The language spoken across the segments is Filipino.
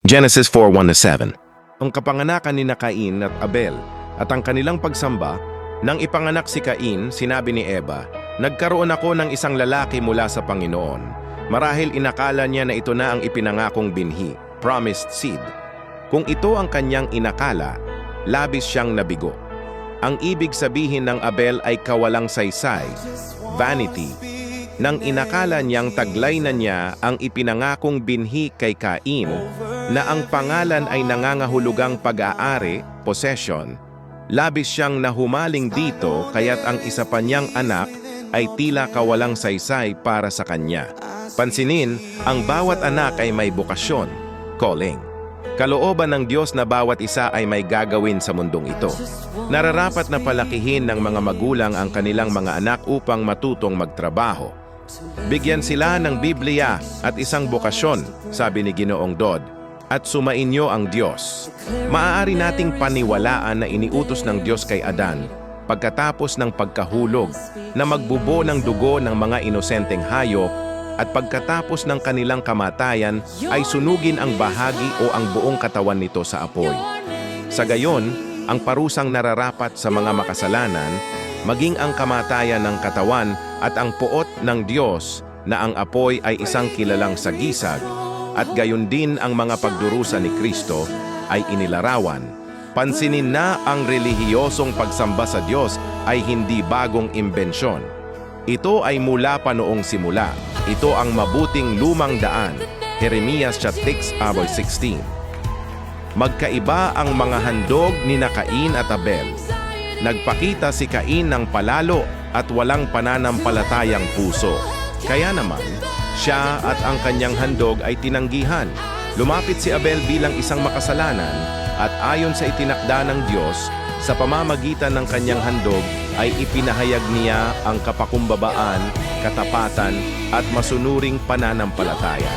Genesis 4:1-7. Ang kapanganakan ni Cain at Abel at ang kanilang pagsamba, nang ipanganak si Cain, sinabi ni Eva, Nagkaroon ako ng isang lalaki mula sa Panginoon. Marahil inakala niya na ito na ang ipinangakong binhi, promised seed. Kung ito ang kanyang inakala, labis siyang nabigo. Ang ibig sabihin ng Abel ay kawalang saysay, vanity, nang inakala niyang taglay na niya ang ipinangakong binhi kay Cain na ang pangalan ay nangangahulugang pag-aari, possession, labis siyang nahumaling dito kaya't ang isa pa niyang anak ay tila kawalang saysay para sa kanya. Pansinin, ang bawat anak ay may bukasyon, calling. Kalooban ng Diyos na bawat isa ay may gagawin sa mundong ito. Nararapat na palakihin ng mga magulang ang kanilang mga anak upang matutong magtrabaho. Bigyan sila ng Biblia at isang bukasyon, sabi ni Ginoong Dodd, at sumainyo ang Diyos. Maaari nating paniwalaan na iniutos ng Diyos kay Adan pagkatapos ng pagkahulog na magbubo ng dugo ng mga inosenteng hayop at pagkatapos ng kanilang kamatayan ay sunugin ang bahagi o ang buong katawan nito sa apoy. Sa gayon, ang parusang nararapat sa mga makasalanan, maging ang kamatayan ng katawan at ang puot ng Diyos na ang apoy ay isang kilalang sagisag at gayon din ang mga pagdurusa ni Kristo ay inilarawan. Pansinin na ang relihiyosong pagsamba sa Diyos ay hindi bagong imbensyon. Ito ay mula pa noong simula. Ito ang mabuting lumang daan. Jeremias 6, aboy 16. Magkaiba ang mga handog ni na Cain at Abel. Nagpakita si Cain ng palalo at walang pananampalatayang puso. Kaya naman, siya at ang kanyang handog ay tinanggihan. Lumapit si Abel bilang isang makasalanan at ayon sa itinakda ng Diyos, sa pamamagitan ng kanyang handog ay ipinahayag niya ang kapakumbabaan, katapatan at masunuring pananampalataya.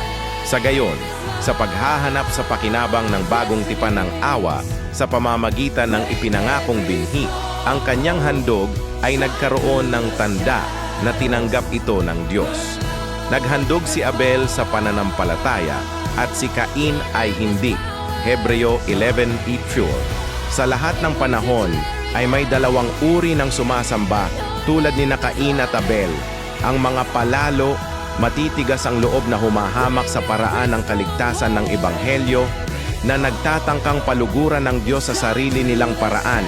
Sa gayon, sa paghahanap sa pakinabang ng bagong tipan ng awa sa pamamagitan ng ipinangakong binhi, ang kanyang handog ay nagkaroon ng tanda na tinanggap ito ng Diyos. Naghandog si Abel sa pananampalataya at si Cain ay hindi. Hebreo 11.8 pure. Sa lahat ng panahon ay may dalawang uri ng sumasamba tulad ni na Cain at Abel. Ang mga palalo, matitigas ang loob na humahamak sa paraan ng kaligtasan ng Ebanghelyo na nagtatangkang paluguran ng Diyos sa sarili nilang paraan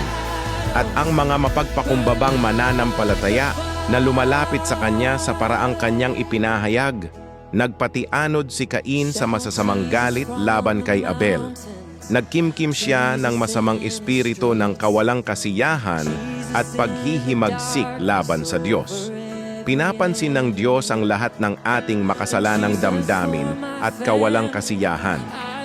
at ang mga mapagpakumbabang mananampalataya na lumalapit sa Kanya sa paraang Kanyang ipinahayag. Nagpatianod si Cain sa masasamang galit laban kay Abel. Nagkimkim siya ng masamang espiritu ng kawalang kasiyahan at paghihimagsik laban sa Diyos. Pinapansin ng Diyos ang lahat ng ating makasalanang damdamin at kawalang kasiyahan.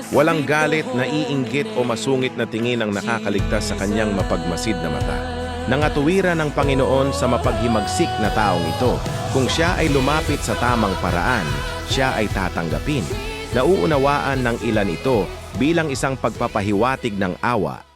Walang galit, naiinggit o masungit na tingin ang nakakaligtas sa kanyang mapagmasid na mata. Nangatuwiran ng Panginoon sa mapaghimagsik na taong ito. Kung siya ay lumapit sa tamang paraan, siya ay tatanggapin. Nauunawaan ng ilan ito bilang isang pagpapahiwatig ng awa